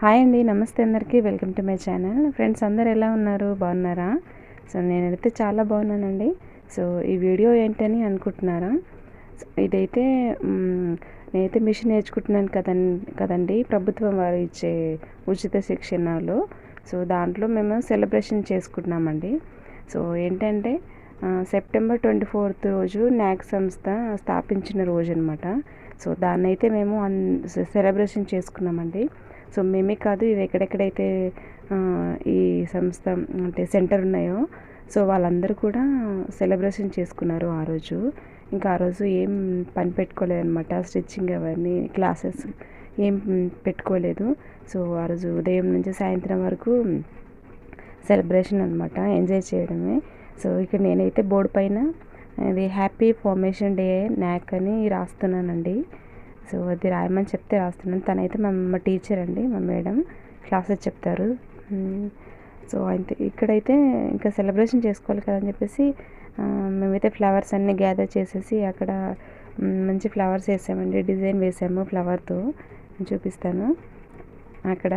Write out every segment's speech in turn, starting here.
Hi అండి నమస్తే అందరికీ. Welcome to my channel. Friends అందరు ఎలా ఉన్నారు? బాగున్నారా? సో నేనైతే చాలా బాగున్నానండి. సో ఈ వీడియో ఏంటని అనుకుంటున్నారా? సో ఇదైతే నేనైతే మిషన్ నేర్చుకుంటున్నాను కదండి కదండి. ప్రభుత్వం వారు ఇచ్చే ఉచిత శిక్షణలో. సో దాంట్లో మేము సెలబ్రేషన్ చేసుకుంటున్నామండి. సో ఏంటంటే సెప్టెంబర్ ట్వంటీ ఫోర్త్ రోజు న్యాక్ సంస్థ స్థాపించిన రోజు అనమాట సో దాన్నైతే మేము అన్ సెలబ్రేషన్ చేసుకున్నామండి. సో మేమే కాదు ఇది ఎక్కడెక్కడైతే ఈ సంస్థ అంటే సెంటర్ ఉన్నాయో సో వాళ్ళందరూ కూడా సెలబ్రేషన్ చేసుకున్నారు ఆ రోజు. ఇంకా ఆ రోజు ఏం పని పెట్టుకోలేదన్నమాట స్టిచ్చింగ్ అవన్నీ క్లాసెస్ ఏం పెట్టుకోలేదు. సో ఆ రోజు ఉదయం నుంచి సాయంత్రం వరకు సెలబ్రేషన్ అనమాట ఎంజాయ్ చేయడమే. సో ఇక్కడ నేనైతే బోర్డు పైన అది హ్యాపీ ఫార్మేషన్ డే నాక్ అని రాస్తున్నానండి. సో అది రాయమని చెప్తే రాస్తున్నాను. తనైతే మా మా టీచర్ అండి మా మేడం. క్లాసెస్ చెప్తారు. సో అయితే ఇక్కడైతే ఇంకా సెలబ్రేషన్ చేసుకోవాలి కదా అని చెప్పేసి మేమైతే ఫ్లవర్స్ అన్నీ గ్యాదర్ చేసేసి అక్కడ మంచి ఫ్లవర్స్ వేసామండి. డిజైన్ వేసాము ఫ్లవర్తో. చూపిస్తాను. అక్కడ.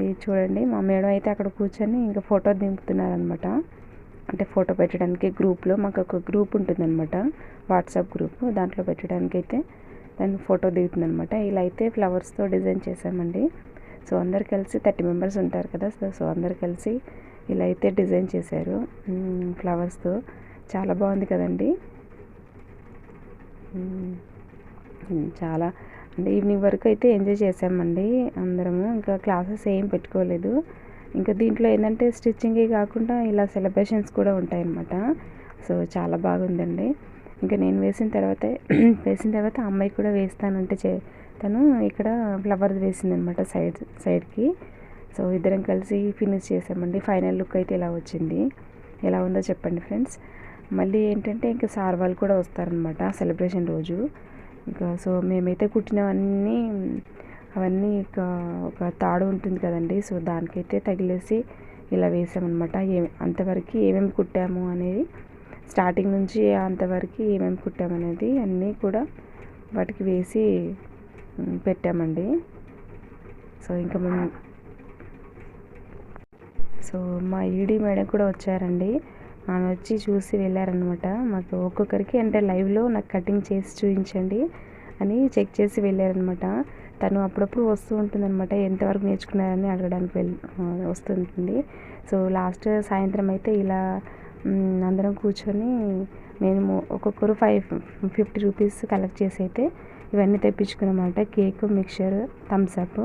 ఇది చూడండి మా మేడం అయితే అక్కడ కూర్చొని ఇంకా ఫోటో దింపుతున్నారనమాట. అంటే ఫోటో పెట్టడానికి గ్రూప్లో మాకు ఒక గ్రూప్ ఉంటుందన్నమాట వాట్సాప్ గ్రూప్. దాంట్లో పెట్టడానికి అయితే దాని ఫోటో దిగుతుంది అనమాట ఇలా అయితే ఫ్లవర్స్తో డిజైన్ చేసామండి సో అందరు కలిసి థర్టీ మెంబర్స్ ఉంటారు కదా. సో సో అందరు కలిసి ఇలా అయితే డిజైన్ చేశారు. ఫ్లవర్స్తో చాలా బాగుంది కదండి. చాలా. అంటే ఈవినింగ్ వరకు అయితే ఎంజాయ్ చేసామండి అందరము. ఇంకా క్లాసెస్ ఏం పెట్టుకోలేదు. ఇంకా దీంట్లో ఏంటంటే స్టిచ్చింగే కాకుండా ఇలా సెలబ్రేషన్స్ కూడా ఉంటాయన్నమాట. సో చాలా బాగుందండి. ఇంకా నేను వేసిన తర్వాత వేసిన తర్వాత అమ్మాయి కూడా వేస్తానంటే చే తను ఇక్కడ ఫ్లవర్ వేసింది అనమాట సైడ్ సైడ్కి. సో ఇద్దరం కలిసి ఫినిష్ చేసామండి. ఫైనల్ లుక్ అయితే ఇలా వచ్చింది. ఎలా ఉందో చెప్పండి ఫ్రెండ్స్. మళ్ళీ ఏంటంటే ఇంకా సార్ వాళ్ళు కూడా వస్తారనమాట సెలబ్రేషన్ రోజు. ఇంకా సో మేమైతే కుట్టినవన్నీ అవన్నీ ఇక ఒక తాడు ఉంటుంది కదండి. సో దానికైతే తగిలేసి ఇలా వేసామన్నమాట ఏ అంతవరకు ఏమేమి కుట్టాము అనేది స్టార్టింగ్ నుంచి అంతవరకు ఏమేమి కుట్టామనేది అన్నీ కూడా వాటికి వేసి పెట్టామండి. సో ఇంకా మేము సో మా ఈడీ మేడం కూడా వచ్చారండి. ఆమె వచ్చి చూసి వెళ్ళారనమాట మాకు ఒక్కొక్కరికి అంటే లైవ్లో నాకు కటింగ్ చేసి చూపించండి అని చెక్ చేసి వెళ్ళారనమాట తను అప్పుడప్పుడు వస్తూ ఉంటుందన్నమాట. ఎంతవరకు నేర్చుకున్నారని అడగడానికి వెళ్ళి వస్తుంటుంది. సో లాస్ట్ సాయంత్రం అయితే ఇలా అందరం కూర్చొని మేము ఒక్కొక్కరు ఫైవ్ ఫిఫ్టీ రూపీస్ కలెక్ట్ చేసి అయితే ఇవన్నీ తెప్పించుకున్నమాట cake mixture Thums Up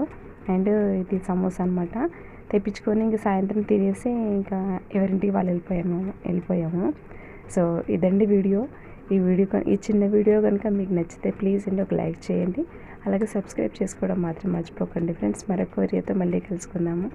and ఇది సమోసా అనమాట తెప్పించుకొని ఇంకా సాయంత్రం తినేసి ఇంకా ఎవరింటికి వాళ్ళు వెళ్ళిపోయాము వెళ్ళిపోయాము. సో ఇదండి వీడియో. ఈ వీడియో ఈ చిన్న వీడియో కనుక మీకు నచ్చితే ప్లీజ్ అండి ఒక లైక్ చేయండి. అలాగే సబ్స్క్రైబ్ చేసుకోవడం మాత్రం మర్చిపోకండి ఫ్రెండ్స్ మరొక వీడియోతో మళ్ళీ కలుసుకుందాము.